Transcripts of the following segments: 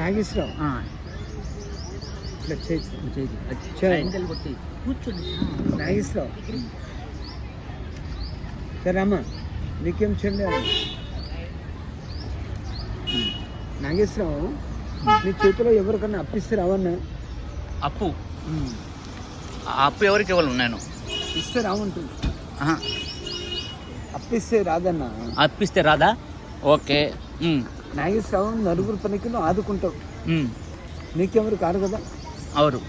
నాగేశ్వరరావు. ఇట్లా చేయి కూర్చోండి నాగేశ్వరరావు. సరే అమ్మ నీకేం చెల్లి నాగేశ్వరరావు నీ చేతిలో ఎవరికన్నా అప్పిస్తే రావన్నా? అప్పు? అప్పు ఎవరికి ఇవ్వాలి నేను? ఇస్తే రావంటుంది అప్పిస్తే రాదన్నా? అప్పిస్తే రాదా? ఓకే. ఉమ్, నాగేశ్వరరావు నలుగురు పనికి నువ్వు ఆదుకుంటావు నీకెవరు కాదు కదా? అవురు.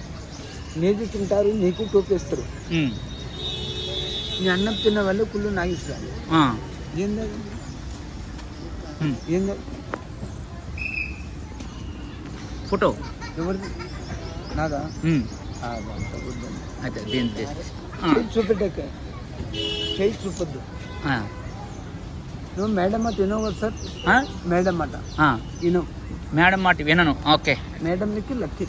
నీది తింటారు నీకు టోపేస్తారు. నీ అన్నం తిన్న వాళ్ళు కుళ్ళు నాగేశ్వరరావు. ఆ, ఏందా. ఏందా ఫోటో. ఎవరిది? నాదా. అయితే దీని చూపెట్టాక. చేయి చూపొద్దు. నువ్వు మేడం మాట వినవు కదా సార్? ఆ, మేడం మాట ఆ. విను మేడం మాట వినను. ఓకే. మేడం నీకు లక్కీ.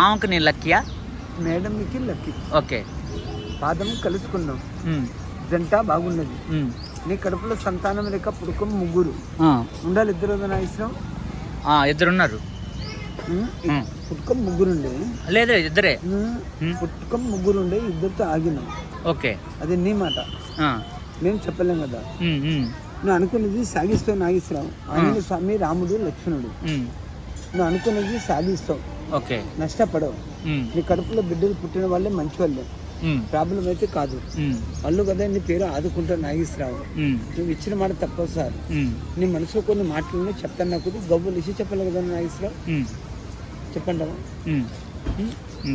ఆమెకు నేను లక్కీయా? మేడం నీకు లక్కీ. ఓకే. పాదం కలుసుకున్నాం జంట బాగున్నది. నీ కడుపులో సంతానం లేక పుడుకం ముగ్గురు. ఉండాలి ఇద్దరు నా ఇష్టం? ఇద్దరున్నారు. పుట్టుకం ముగ్గురు ఉండే లేదు ఇద్దరే. పుట్టుకం ముగ్గురు ఉండే ఇద్దరితో ఆగినాం. ఓకే. అది నీ మాట. మేము చెప్పలేం కదా. నువ్వు అనుకున్నది సాగిస్తావు నాగిస్తావు. ఆంజనేయ స్వామి రాముడు లక్ష్మణుడు. నువ్వు అనుకున్నది సాగిస్తావు. ఓకే. నష్టపడవు. నీ కడుపులో బిడ్డలు పుట్టిన వాళ్ళే మంచి వాళ్ళే ప్రాబ్లం అయితే కాదు. వాళ్ళు కదా నీ పేరు ఆదుకుంటారు నాగేశ్వరరావు నువ్వు ఇచ్చిన మాట తప్పదు సార్. నీ మనసులో కొన్ని మాటలు చెప్తాను నాకు గవ్వలు ఇచ్చి చెప్పాలి కదా నాగేశ్వరరావు చెప్పండి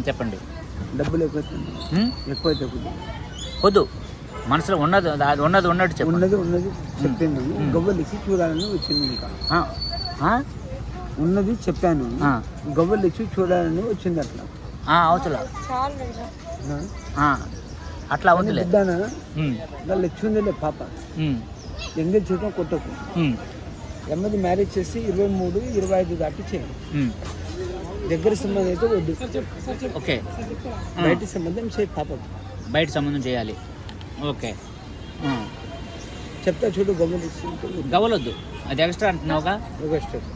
చెప్పండి. డబ్బులు ఎక్కువైతే ఉమ్, ఎక్కువైతే. వద్దు మనసులో ఉన్నది అది ఉన్నది ఉన్నట్టు చెప్పండి. ఉన్నది ఉన్నది చెప్పాను. ఉమ్. గవ్వలు ఇచ్చి చూడాలని వచ్చింది ఇంకా. ఉన్నది చెప్పాను. ఆ, గవ్వలు ఇచ్చి చూడాలని వచ్చింది అట్లా. ఆ, అవసరం అట్లా ఉమ్, వాళ్ళు ఇచ్చిందిలే పాప. ఎంగేజ్ చేయడం కొట్టకు. ఎమ్మది మ్యారేజ్ చేసి ఇరవై మూడు ఇరవై ఐదు దాటి చేయండి ఉమ్, దగ్గర సంబంధం అయితే వద్దు. ఓకే. బయట సంబంధం చేయి పాపకు. బయట సంబంధం చేయాలి. ఓకే. చెప్తా చూడు గవ్వలు. గవ్వలొద్దు. అది ఎక్స్ట్రా అంటున్నావుగా? ఒక స్టెప్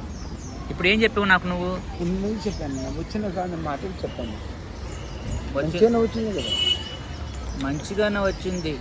ఇప్పుడు ఏం చెప్పావు నాకు నువ్వు? ఉన్నది చెప్పాను. వచ్చిన కానీ మాటలు చెప్పాను. మంచిగానే వచ్చింది కదా. మంచిగానే వచ్చింది.